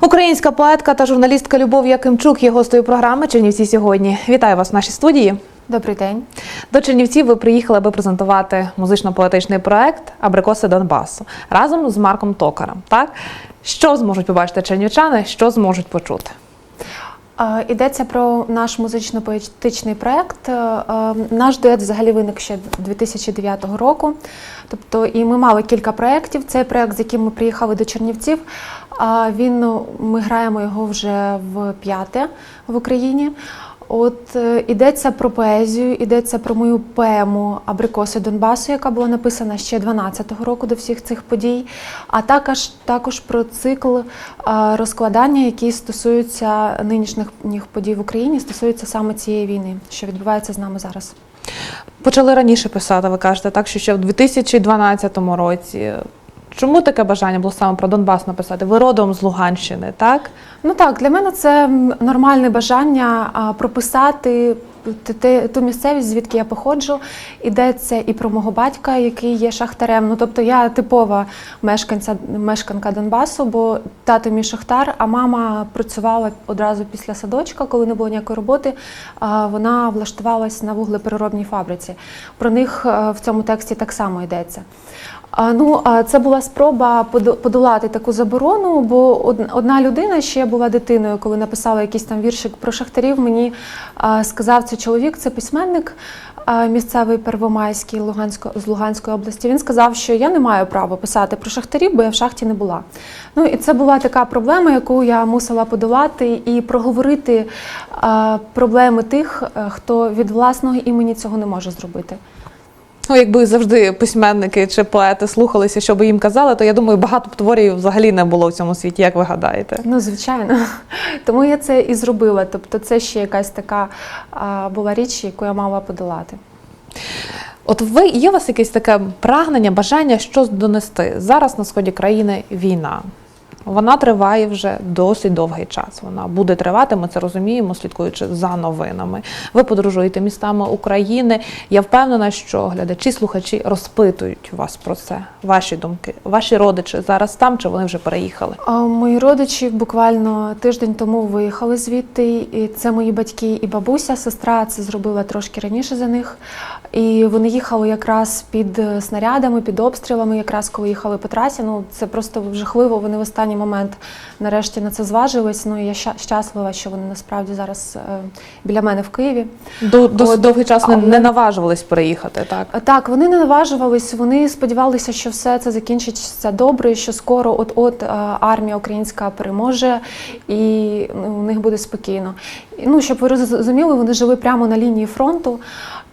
Українська поетка та журналістка Любов Якимчук є гостею програми Чернівці сьогодні. Вітаю вас в нашій студії. Добрий день. До Чернівців ви приїхали, аби презентувати музично-поетичний проект Абрикоси Донбасу разом з Марком Токарем. Так що зможуть побачити чернівчани, що зможуть почути? Йдеться про наш музично-поетичний проєкт. Е, е, Наш дует взагалі виник ще 2009 року. Тобто, і ми мали кілька проєктів. Цей проєкт, з яким ми приїхали до Чернівців, він ну, ми граємо його вже в п'яте в Україні. От е, ідеться про поезію, ідеться про мою поему Абрикоси Донбасу, яка була написана ще 12-го року до всіх цих подій, а також також про цикл е, розкладання, який стосується нинішніх подій в Україні, стосується саме цієї війни, що відбувається з нами зараз. Почали раніше писати, ви кажете, так що ще в 2012 році. Чому таке бажання було саме про Донбас написати? Ви родом з Луганщини, так? Ну так, для мене це нормальне бажання прописати ту місцевість, звідки я походжу. Йдеться і про мого батька, який є шахтарем. Ну тобто я типова мешканця, мешканка Донбасу, бо тато мій шахтар, а мама працювала одразу після садочка, коли не було ніякої роботи. Вона влаштувалась на вуглепереробній фабриці. Про них е, в цьому тексті так само йдеться. Ну, це була спроба подолати таку заборону, бо одна людина ще була дитиною, коли написала якийсь там віршик про шахтарів. Мені сказав цей чоловік, це письменник місцевий Первомайський Лугансько, з Луганської області. Він сказав, що я не маю права писати про шахтарів, бо я в шахті не була. Ну і це була така проблема, яку я мусила подолати і проговорити проблеми тих, е, хто від власного імені цього не може зробити. Ну, якби завжди письменники чи поети слухалися, що би їм казали, то я думаю, багато б творів взагалі не було в цьому світі, як ви гадаєте. Ну, звичайно. Тому я це і зробила. Тобто, це ще якась така а, була річ, яку я мала подолати. От ви є у вас якесь таке прагнення, бажання щось донести? Зараз на сході країни війна. Вона триває вже досить довгий час. Вона буде тривати, ми це розуміємо, слідкуючи за новинами. Ви подорожуєте містами України. Я впевнена, що глядачі, слухачі розпитують вас про це. Ваші думки, ваші родичі зараз там чи вони вже переїхали? А, Мої родичі буквально тиждень тому виїхали звідти. І це мої батьки і бабуся. Сестра це зробила трошки раніше за них. І вони їхали якраз під е, снарядами, під обстрілами, якраз коли їхали по трасі. Ну це просто жахливо. Вони в останній момент нарешті на це зважились. Ну і я щаслива, що вони насправді зараз е, біля мене в Києві. До, довгий час не, не наважувались переїхати, так? Так, вони не наважувались, вони сподівалися, що все це закінчиться добре, що скоро от-от е, армія українська переможе і ну, у них буде спокійно. Ну, щоб ви розуміли, вони жили прямо на лінії фронту.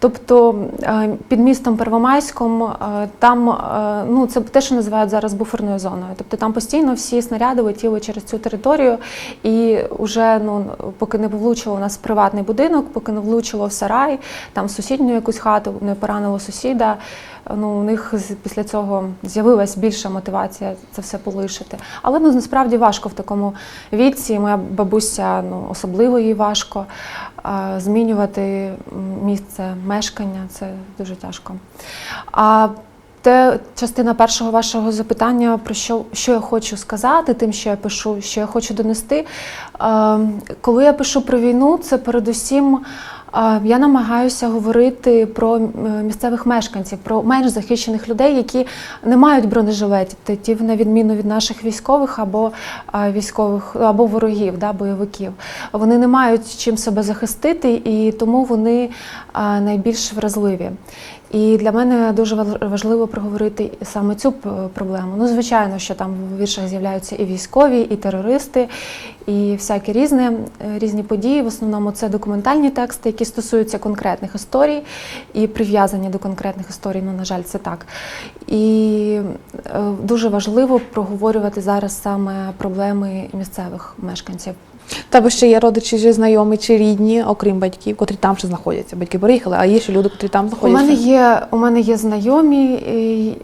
Тобто е, під містом Первомайськом е, там е, ну це те, що називають зараз буферною зоною. Тобто там постійно всі снаряди летіли через цю територію, і вже ну поки не влучило у нас приватний будинок, поки не влучило в сарай, там сусідню якусь хату, не поранило сусіда. Ну у них після цього з'явилась більша мотивація це все полишити. Але ну насправді важко в такому віці. Моя бабуся ну особливо їй важко змінювати місце мешкання. Це дуже тяжко. А те частина першого вашого запитання про що, що я хочу сказати, тим, що я пишу, що я хочу донести. Е, Коли я пишу про війну, це передусім. е, Я намагаюся говорити про місцевих мешканців, про менш захищених людей, які не мають бронежилетів, на відміну від наших військових або е, військових або ворогів, да, бойовиків. Вони не мають чим себе захистити, і тому вони е, найбільш вразливі. І для мене дуже важ- важливо проговорити саме цю проблему. Ну, звичайно, що там в віршах з'являються і військові, і терористи, і всякі різні, е, різні події. В основному це документальні тексти, які стосуються конкретних історій і прив'язані до конкретних історій. Ну, на жаль, це так. І е, дуже важливо проговорювати зараз саме проблеми місцевих мешканців. Тебе ще є родичі, чи знайомі чи рідні, окрім батьків, котрі там ще знаходяться. Батьки переїхали, а є ще люди, котрі там У знаходяться. мене є у мене є знайомі,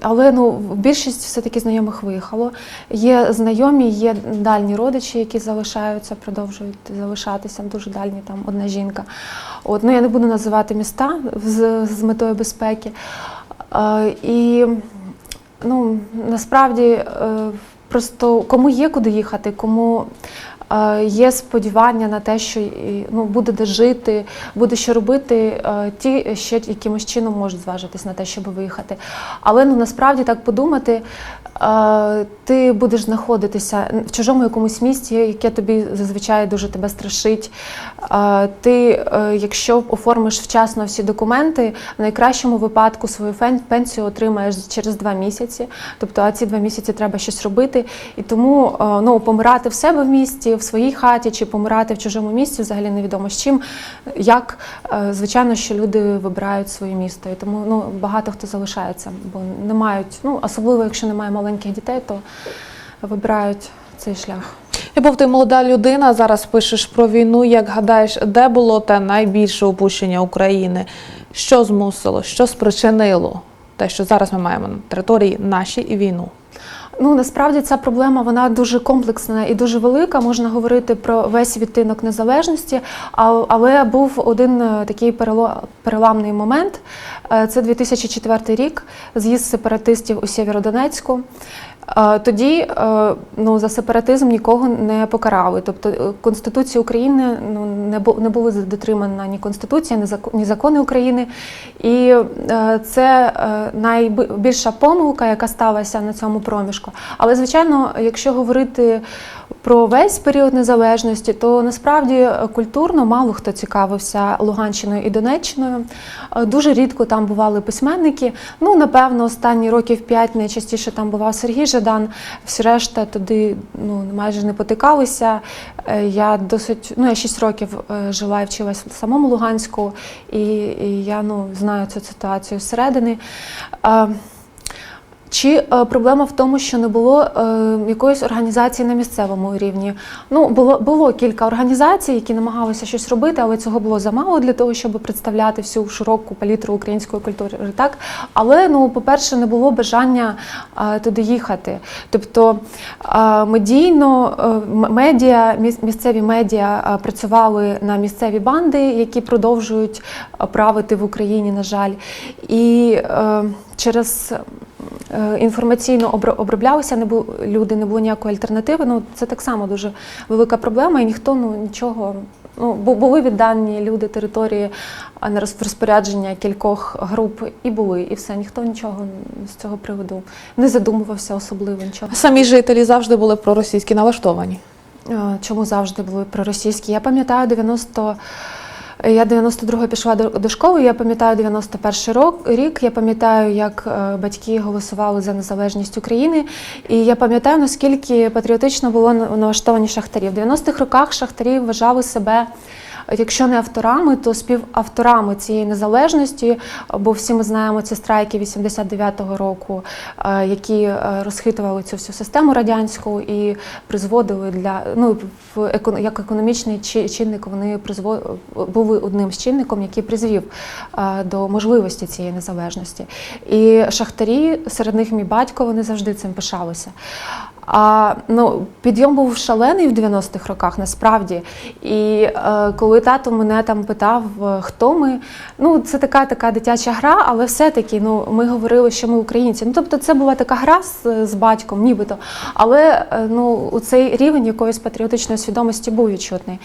але ну більшість все-таки знайомих виїхало. Є знайомі, є дальні родичі, які залишаються, продовжують залишатися. Дуже дальні там одна жінка. От ну я не буду називати міста з, з метою безпеки. Е, і ну насправді. Е, просто кому є куди їхати, кому є сподівання на те, що ну, буде де жити, буде що робити, е, ті ще якимось чином можуть зважитись на те, щоб виїхати. Але ну насправді так подумати, е, ти будеш знаходитися в чужому якомусь місті, яке тобі зазвичай дуже тебе страшить. Е, Ти, е, якщо оформиш вчасно всі документи, в найкращому випадку свою пенсію отримаєш через два місяці. Тобто, а ці два місяці треба щось робити. І тому е, ну, помирати в себе в місті, в своїй хаті чи помирати в чужому місті взагалі невідомо з чим. Як Е, звичайно, що люди вибирають своє місто. І тому ну, багато хто залишається, бо не мають, ну особливо якщо немає маленьких дітей, то вибирають цей шлях. Любов, ти молода людина, зараз пишеш про війну. Як гадаєш, де було те найбільше опущення України? Що змусило, що спричинило те, що зараз ми маємо на території нашій і війну? Ну насправді ця проблема вона дуже комплексна і дуже велика. Можна говорити про весь відтинок незалежності, але був один е, такий переламний момент. Е, Це 2004 рік, з'їзд сепаратистів у Сєвєродонецьку. Тоді е, ну, за сепаратизм нікого не покарали. Тобто е, Конституція України ну, не бу- не були дотримана ні Конституція, ні закон- ні закони України. І е, це найбільша помилка, яка сталася на цьому проміжку. Але, звичайно, якщо говорити про весь період незалежності, то насправді е, культурно мало хто цікавився Луганщиною і Донеччиною. Е, Дуже рідко там бували письменники. Ну, напевно, останні років п'ять найчастіше там бував Сергій Жадан. Всі решта туди ну, майже не потикалися. Е, Я досить, ну я 6 років жила і вчилась в самому Луганську, і, і я ну, знаю цю ситуацію зсередини. Чи е, проблема в тому, що не було е, якоїсь організації на місцевому рівні? Ну, було, було кілька організацій, які намагалися щось робити, але цього було замало для того, щоб представляти всю широку палітру української культури. Так? Але, ну, по-перше, не було бажання е, туди їхати. Тобто е, медійно, е, медіа, місцеві медіа е, працювали на місцеві банди, які продовжують е, правити в Україні, на жаль. І е, через інформаційно оброблялися не було, люди, не було ніякої альтернативи. Ну, це так само дуже велика проблема, і ніхто ну, нічого. Ну, бу- були віддані люди території а, на розпорядження кількох груп, і були, і все. Ніхто нічого з цього приводу не задумувався особливо нічого. Самі жителі завжди були проросійські налаштовані. Е, Чому завжди були проросійські? Я пам'ятаю 90... Я 92-го пішла до, до школи, я пам'ятаю 91 рок, рік, я пам'ятаю, як е, батьки голосували за незалежність України, і я пам'ятаю, наскільки патріотично було налаштовані шахтарі. В 90-х роках шахтарі вважали себе, якщо не авторами, то співавторами цієї незалежності, бо всі ми знаємо ці страйки 89-го року, е, які е, розхитували цю всю систему радянську і призводили для ну як економічний чинник. Вони призво були одним з чинником, який призвів е, до можливості цієї незалежності. І шахтарі, серед них мій батько, вони завжди цим пишалися. А ну, підйом був шалений в 90-х роках, насправді. І е, коли тато мене там питав, е, хто ми, ну це така така дитяча гра, але все-таки ну, ми говорили, що ми українці. Ну, тобто це була така гра з, з батьком, нібито. Але е, ну, у цей рівень якоїсь патріотичної свідомості був відчутний.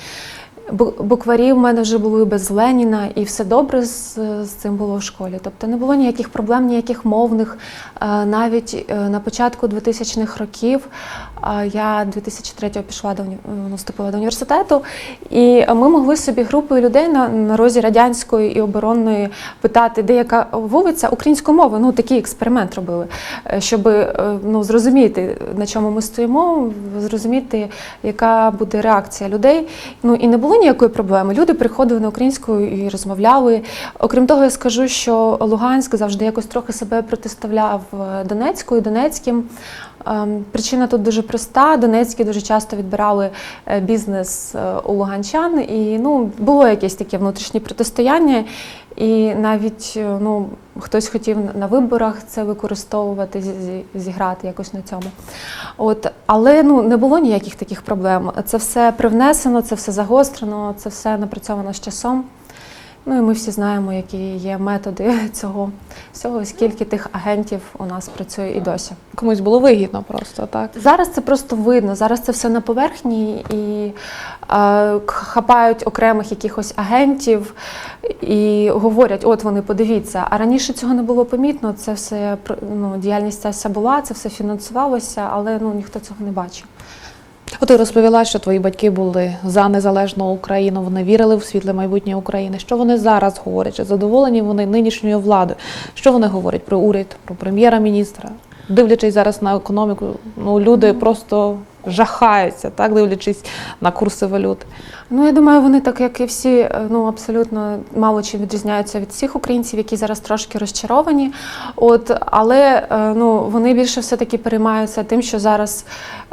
Бу- Букварі в мене вже були без Леніна, і все добре з, з цим було в школі. Тобто не було ніяких проблем, ніяких мовних. Е, Навіть е, на початку 2000-х років я 2003-го пішла до ну, вступила до університету, і ми могли собі групою людей на, на розі радянської і оборонної питати, де яка вулиця українською мовою. Ну такий експеримент робили, е, щоб е, ну, зрозуміти, на чому ми стоїмо, зрозуміти, яка буде реакція людей. Ну і не було ніякої проблеми. Люди приходили на українську і розмовляли. Окрім того, я скажу, що Луганськ завжди якось трохи себе протиставляв е, Донецьку і Донецьким. Ем, Причина тут дуже проста. Донецькі дуже часто відбирали е, бізнес е, у луганчан, і ну було якесь таке внутрішнє протистояння. І навіть е, ну, хтось хотів на виборах це використовувати, зі- зі- зіграти якось на цьому. От, але ну, не було ніяких таких проблем. Це все привнесено, це все загострено, це все напрацьовано з часом. Ну і ми всі знаємо, які є методи цього всього, скільки тих агентів у нас працює і досі. Комусь було вигідно просто, так? Зараз це просто видно. Зараз це все на поверхні і е, хапають окремих якихось агентів і говорять: от вони подивіться. А раніше цього не було помітно. Це все ну, діяльність ця вся була, це все фінансувалося, але ну ніхто цього не бачив. От ти розповіла, що твої батьки були за незалежну Україну, вони вірили в світле майбутнє України. Що вони зараз говорять? Чи задоволені вони нинішньою владою? Що вони говорять про уряд, про прем'єра-міністра? Дивлячись зараз на економіку, ну люди просто жахаються, так дивлячись на курси валют. Ну, я думаю, вони так, як і всі, е, ну абсолютно мало чим відрізняються від всіх українців, які зараз трошки розчаровані. От, але е, ну, вони більше все-таки переймаються тим, що зараз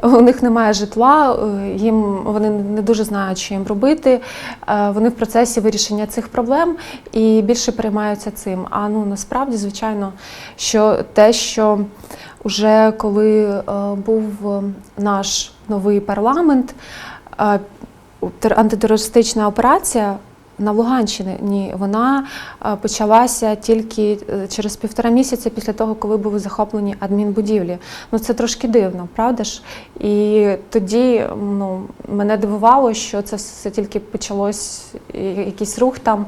у них немає житла, е, їм вони не дуже знають, що їм робити. Вони в процесі вирішення цих проблем і більше переймаються цим. А ну насправді, звичайно, що те, що вже коли е, був е, наш новий парламент. е, тер- антитерористична операція на Луганщині вона е, почалася тільки е, через півтора місяця після того, коли були захоплені адмінбудівлі. Ну це трошки дивно, правда ж? І тоді ну, мене дивувало, що це все тільки почалось якийсь рух там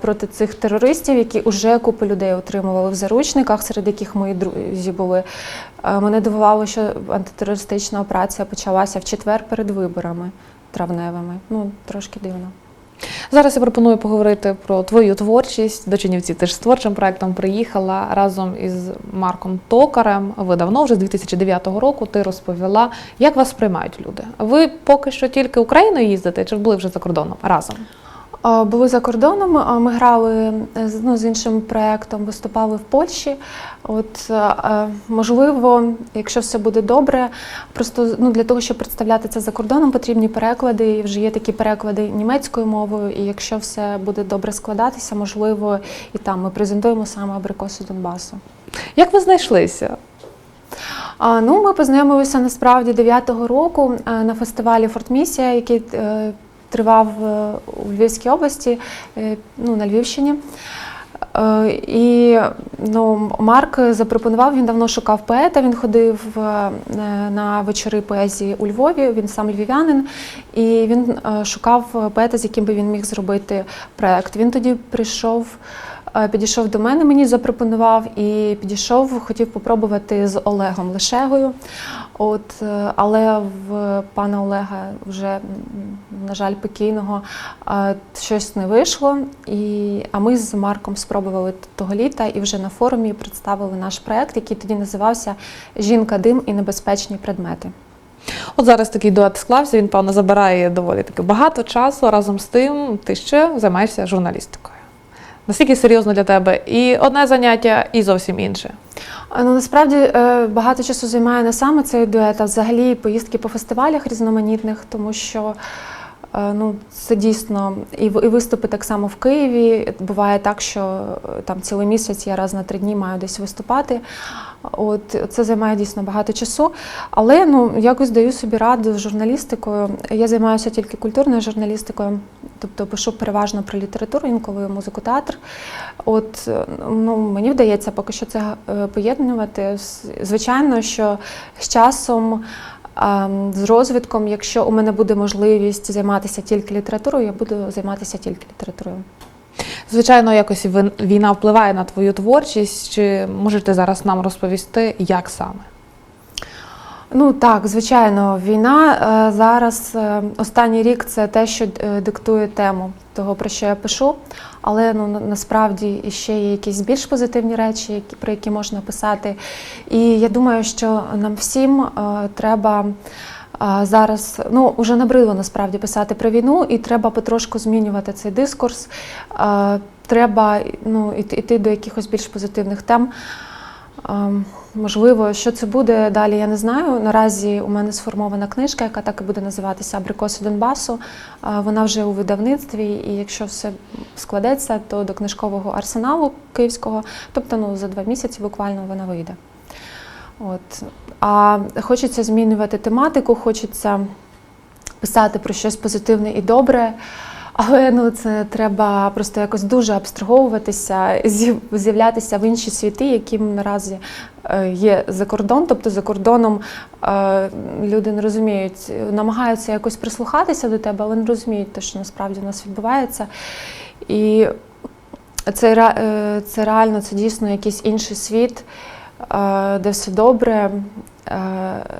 проти цих терористів, які вже купу людей отримували в заручниках, серед яких мої друзі були. Е, Мене дивувало, що антитерористична операція почалася в четвер перед виборами травневими. Ну, трошки дивно. Зараз я пропоную поговорити про твою творчість. До Чинівців ти ж з творчим проектом приїхала разом із Марком Токарем. Ви давно, вже з 2009 року, ти розповіла, як вас сприймають люди. Ви поки що тільки Україною їздите, чи були вже за кордоном разом? Були за кордоном, ми грали е, ну, з іншим проєктом, виступали в Польщі. От, е, е, можливо, якщо все буде добре, просто ну, для того, щоб представляти це за кордоном, потрібні переклади. І вже є такі переклади німецькою мовою. І якщо все буде добре складатися, можливо, і там ми презентуємо саме абрикоси Донбасу. Як ви знайшлися? Ну, ми познайомилися насправді 9-го року на фестивалі Фортмісія, який тривав е, у Львівській області, е, ну, на Львівщині. Е, І ну, Марк запропонував, він давно шукав поета, він ходив на вечори поезії у Львові, він сам львів'янин, і він шукав поета, з яким би він міг зробити проект. Він тоді прийшов. Підійшов до мене, мені запропонував і підійшов, хотів попробувати з Олегом Лишегою. От, е, але в пана Олега вже, на жаль, покійного е, щось не вийшло. І, а ми з Марком спробували того літа і вже на форумі представили наш проект, який тоді називався Жінка, дим і небезпечні предмети. От зараз такий дует склався, він, певно, забирає доволі таки багато часу. Разом з тим, ти ще займаєшся журналістикою. Наскільки серйозно для тебе і одне заняття, і зовсім інше. Ну, насправді е, багато часу займає не саме цей дует, а взагалі поїздки по фестивалях різноманітних, тому що ну, це дійсно і, і виступи так само в Києві. Буває так, що е, там цілий місяць я раз на три дні маю десь виступати. От це займає дійсно багато часу. Але ну якось даю собі раду з журналістикою. Я займаюся тільки культурною журналістикою, тобто пишу переважно про літературу, інколи музику, театр. От е, ну мені вдається поки що це е, поєднувати. Звичайно, що з часом. З розвитком, якщо у мене буде можливість займатися тільки літературою, я буду займатися тільки літературою. Звичайно, якось війна впливає на твою творчість. Чи можете зараз нам розповісти, як саме? Ну так, звичайно, війна е, зараз е, останній рік це те, що е, диктує тему того, про що я пишу. Але ну насправді ще є якісь більш позитивні речі, про які можна писати. І я думаю, що нам всім треба. Зараз ну уже набридло насправді писати про війну, і треба потрошку змінювати цей дискурс. Треба ну іти до якихось більш позитивних тем. Можливо, що це буде далі, я не знаю. Наразі у мене сформована книжка, яка так і буде називатися Абрикоси Донбасу. Вона вже у видавництві, і якщо все складеться, то до книжкового арсеналу київського, тобто ну, за два місяці буквально вона вийде. От. А хочеться змінювати тематику, хочеться писати про щось позитивне і добре. Але ну це треба просто якось дуже абстраговуватися, з'являтися в інші світи, яким наразі е, є за кордон. Тобто за кордоном е, люди не розуміють, намагаються якось прислухатися до тебе, але не розуміють те, що насправді у нас відбувається. І це, е, це реально, це дійсно якийсь інший світ, де все добре,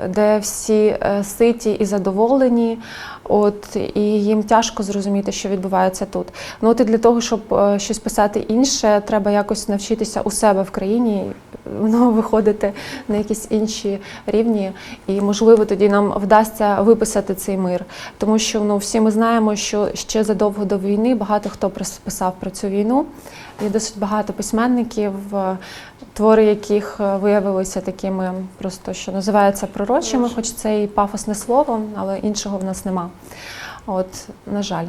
де всі е, ситі і задоволені. От і їм тяжко зрозуміти, що відбувається тут. Ну от і для того, щоб е, щось писати інше, треба якось навчитися у себе в країні, ну, виходити на якісь інші рівні. І можливо тоді нам вдасться виписати цей мир. Тому що ну всі ми знаємо, що ще задовго до війни багато хто писав про цю війну. Є досить багато письменників, е, твори яких е, виявилися такими, просто що називаються пророчими, хоч це і пафосне слово, але іншого в нас нема. От, на жаль.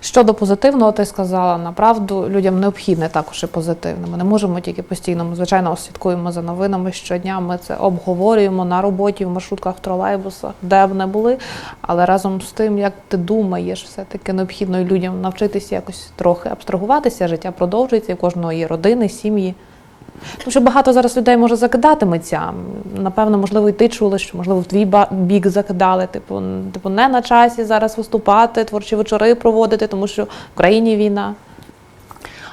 Щодо позитивного, ти сказала направду, людям необхідне також і позитивне. Ми не можемо тільки постійно. Ми звичайно слідкуємо за новинами щодня. Ми це обговорюємо на роботі, в маршрутках, в тролейбусах, де б не були. Але разом з тим, як ти думаєш, все-таки необхідно людям навчитися якось трохи абстрагуватися. Життя продовжується, у кожного є родини, сім'ї. Тому що багато зараз людей може закидати митцям. Напевно, можливо, і ти чула, що можливо в твій бік закидали. Типу, типу, не на часі зараз виступати, творчі вечори проводити, тому що в країні війна.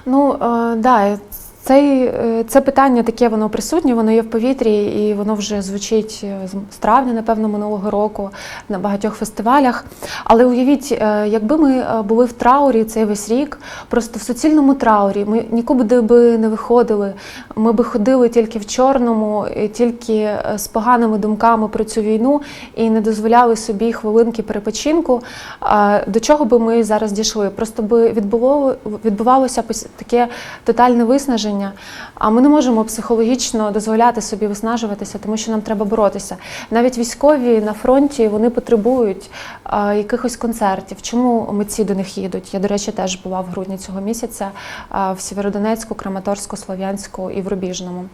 Ну е, да, цей, е, це питання таке, воно присутнє, воно є в повітрі, і воно вже звучить е, з- травня, напевно, минулого року на багатьох фестивалях. Але уявіть, е, якби ми були в траурі цей весь рік, просто в суцільному траурі, ми нікуди би не виходили. Ми би ходили тільки в чорному, тільки з поганими думками про цю війну і не дозволяли собі хвилинки перепочинку. До чого би ми зараз дійшли? Просто би відбуло, відбувалося таке тотальне виснаження. А ми не можемо психологічно дозволяти собі виснажуватися, тому що нам треба боротися. Навіть військові на фронті вони потребують а, якихось концертів. Чому митці до них їдуть? Я, до речі, теж була в грудні цього місяця а, в Сєвєродонецьку, Краматорську, Слов'янську і в Рубіжному.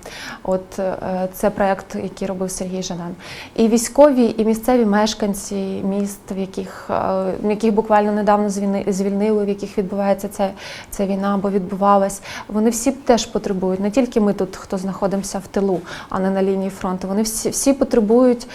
От е, це проект, який робив Сергій Жанан. І військові, і місцеві мешканці міст, в яких, е, яких буквально недавно звільнили, в яких відбувається ця, ця війна або відбувалась, вони всі теж потребують. Не тільки ми тут, хто знаходимося в тилу, а не на лінії фронту. Вони всі, всі потребують.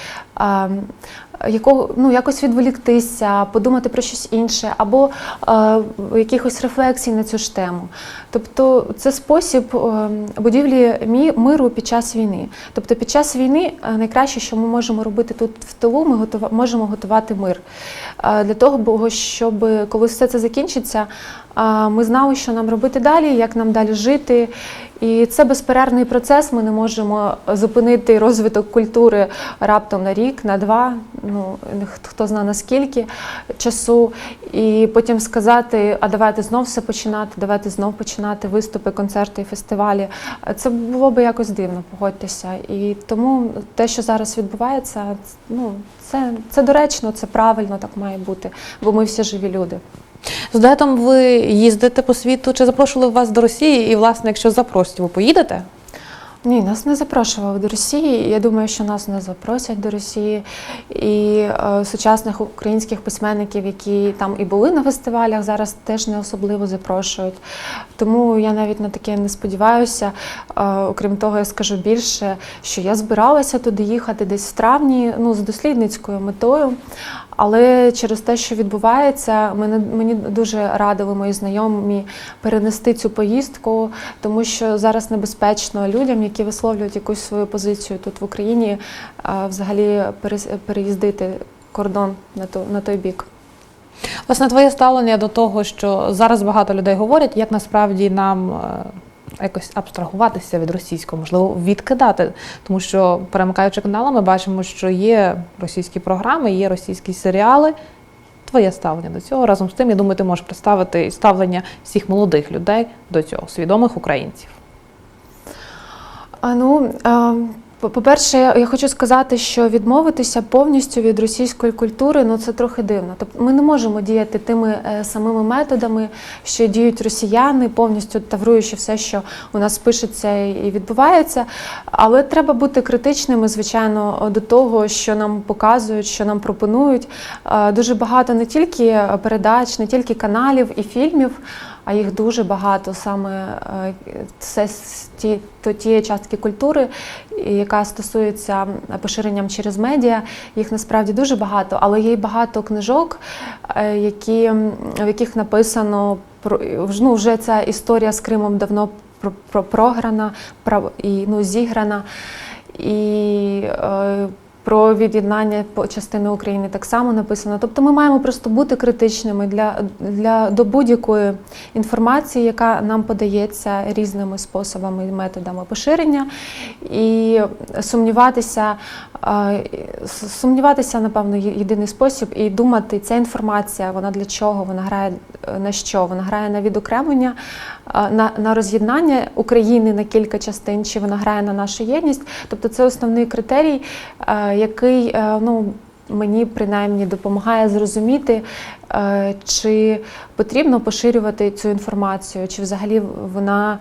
Якого ну якось відволіктися, подумати про щось інше, або е, якихось рефлексій на цю ж тему. Тобто це спосіб е, будівлі мі- миру під час війни. Тобто під час війни е, найкраще, що ми можемо робити тут в тилу, ми готова, можемо готувати мир. Е, для того, щоб коли все це закінчиться, е, ми знали, що нам робити далі, як нам далі жити. І це безперервний процес. Ми не можемо зупинити розвиток культури раптом на рік, на два. Ну хто зна наскільки часу, і потім сказати: а давайте знов все починати, давайте знов починати виступи, концерти і фестивалі. Це було би якось дивно, погодьтеся. І тому те, що зараз відбувається, ну це, це доречно, це правильно, так має бути, бо ми всі живі люди. З дуетом ви їздите по світу, чи запрошували вас до Росії? І, власне, якщо запросять, ви поїдете? Ні, нас не запрошували до Росії. Я думаю, що нас не запросять до Росії. І е, сучасних українських письменників, які там і були на фестивалях, зараз теж не особливо запрошують. Тому я навіть на таке не сподіваюся. Е, окрім того, я скажу більше, що я збиралася туди їхати десь в травні, ну з дослідницькою метою. Але через те, що відбувається, мене мені дуже радили мої знайомі перенести цю поїздку, тому що зараз небезпечно людям, які висловлюють якусь свою позицію тут в Україні, взагалі перес- переїздити кордон на ту на той бік. Власне, твоє ставлення до того, що зараз багато людей говорять, як насправді нам е, якось абстрагуватися від російського, можливо, відкидати. Тому що, перемикаючи канали, ми бачимо, що є російські програми, є російські серіали. Твоє ставлення до цього разом з тим, я думаю, ти можеш представити ставлення всіх молодих людей до цього, свідомих українців. А ну е, По- По-перше, я- хочу сказати, що відмовитися повністю від російської культури ну це трохи дивно. Тобто ми не можемо діяти тими е, самими методами, що діють росіяни, повністю тавруючи все, що у нас пишеться і відбувається. Але треба бути критичними, звичайно, до того, що нам показують, що нам пропонують. Е, Дуже багато не тільки передач, не тільки каналів і фільмів. А їх дуже багато саме е, це ті, то тієї частки культури, яка стосується поширенням через медіа. Їх насправді дуже багато, але є й багато книжок, е, які, в яких написано про ну, вже ця історія з Кримом давно про, про програна і ну, зіграна. І е, про від'єднання частини України так само написано. Тобто ми маємо просто бути критичними для, для до будь-якої інформації, яка нам подається різними способами і методами поширення, і сумніватися, сумніватися, напевно, єдиний спосіб, і думати, ця інформація, вона для чого, вона грає е, на що? Вона грає на відокремлення, на, на роз'єднання України на кілька частин, чи вона грає на нашу єдність. Тобто це основний критерій, який е, ну, мені принаймні допомагає зрозуміти, е, чи потрібно поширювати цю інформацію, чи взагалі вона.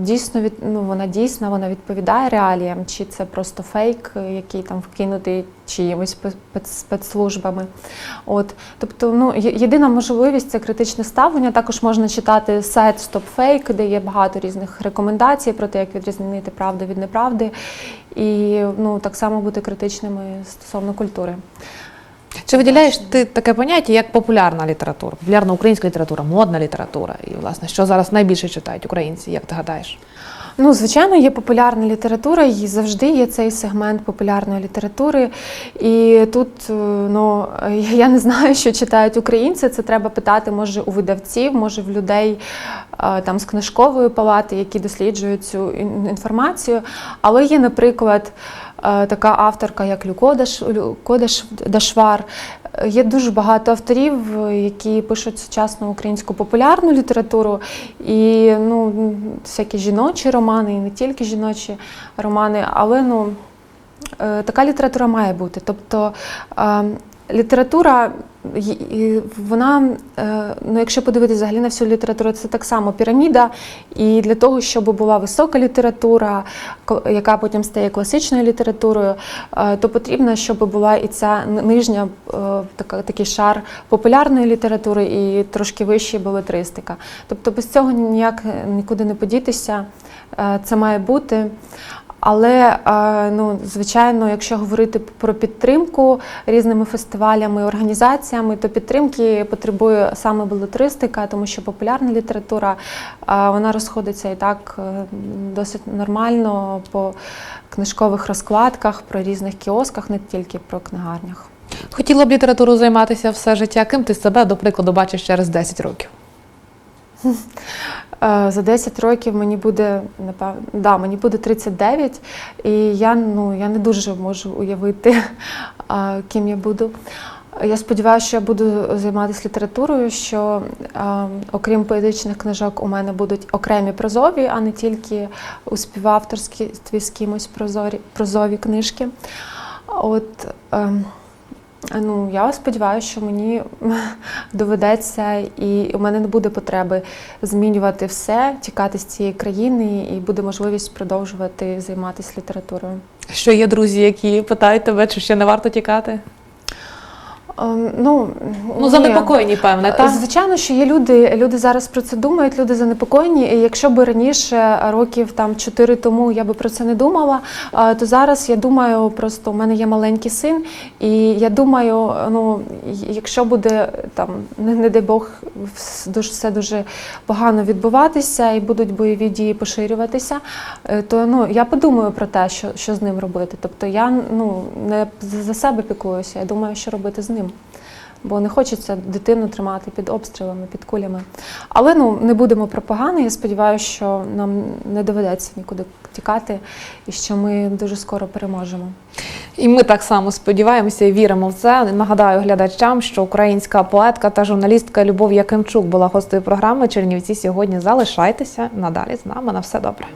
Дійсно від ну вона дійсна, вона відповідає реаліям, чи це просто фейк, який там вкинутий чиїмось спе- спец- спецслужбами. От тобто, ну єдина можливість це критичне ставлення. Також можна читати сайт StopFake, де є багато різних рекомендацій про те, як відрізнити правду від неправди, і ну так само бути критичними стосовно культури. Чи виділяєш ти таке поняття, як популярна література, популярна українська література, модна література? І, власне, що зараз найбільше читають українці, як ти гадаєш? Ну, звичайно, є популярна література, і завжди є цей сегмент популярної літератури. І тут е, ну, я не знаю, що читають українці. Це треба питати, може, у видавців, може, в людей е, там з книжкової палати, які досліджують цю інформацію. Але є, наприклад, така авторка, як Люко Дашвар. Е, Є дуже багато авторів, е, які пишуть сучасну українську популярну літературу, і ну, всякі жіночі романи, і не тільки жіночі романи, але ну, е, така література має бути. Тобто е, література, вона, е, ну, якщо подивитися взагалі на всю літературу, це так само піраміда. І для того, щоб була висока література, яка потім стає класичною літературою, е, то потрібно, щоб була і ця нижня е, така, такий шар популярної літератури і трошки вища белетристика. Тобто без цього ніяк нікуди не подітися. Це має бути. Але е, ну, звичайно, якщо говорити про підтримку різними фестивалями, організаціями, то підтримки потребує саме белетристика, тому що популярна література е, вона розходиться і так е, досить нормально по книжкових розкладках, про різних кіосках, не тільки про книгарнях. Хотіла б літературу займатися все життя. Ким ти себе, до прикладу, бачиш через 10 років? Е, За 10 років мені буде напевно, да, мені буде 39, і я ну я не дуже можу уявити, ким я буду. Я сподіваюся, що я буду займатися літературою, що окрім поетичних книжок, у мене будуть окремі прозові, а не тільки у співавторстві з кимось прозорі, прозові книжки. От ем, Ну, я сподіваюся, що мені доведеться, і у мене не буде потреби змінювати все, тікати з цієї країни, і буде можливість продовжувати займатися літературою. Що є друзі, які питають тебе, чи ще не варто тікати? Ем, Ну, Ну, занепокоєні, певне, так? Звичайно, що є люди, люди зараз про це думають, люди занепокоєні. І якщо б раніше, років там 4 тому, я би про це не думала, то зараз я думаю, просто у мене є маленький син, і я думаю, ну якщо буде там, не, не дай Бог, все дуже погано відбуватися і будуть бойові дії поширюватися, е, то ну я подумаю про те, що, що з ним робити. Тобто я ну не за себе піклуюся, я думаю, що робити з ним бо не хочеться дитину тримати під обстрілами, під кулями. Але ну не будемо про погане. Я сподіваюся, що нам не доведеться нікуди тікати, і що ми дуже скоро переможемо. І ми так само сподіваємося і віримо в це. Нагадаю глядачам, що українська поетка та журналістка Любов Якимчук була гостею програми Чернівці сьогодні. Залишайтеся надалі з нами. На все добре.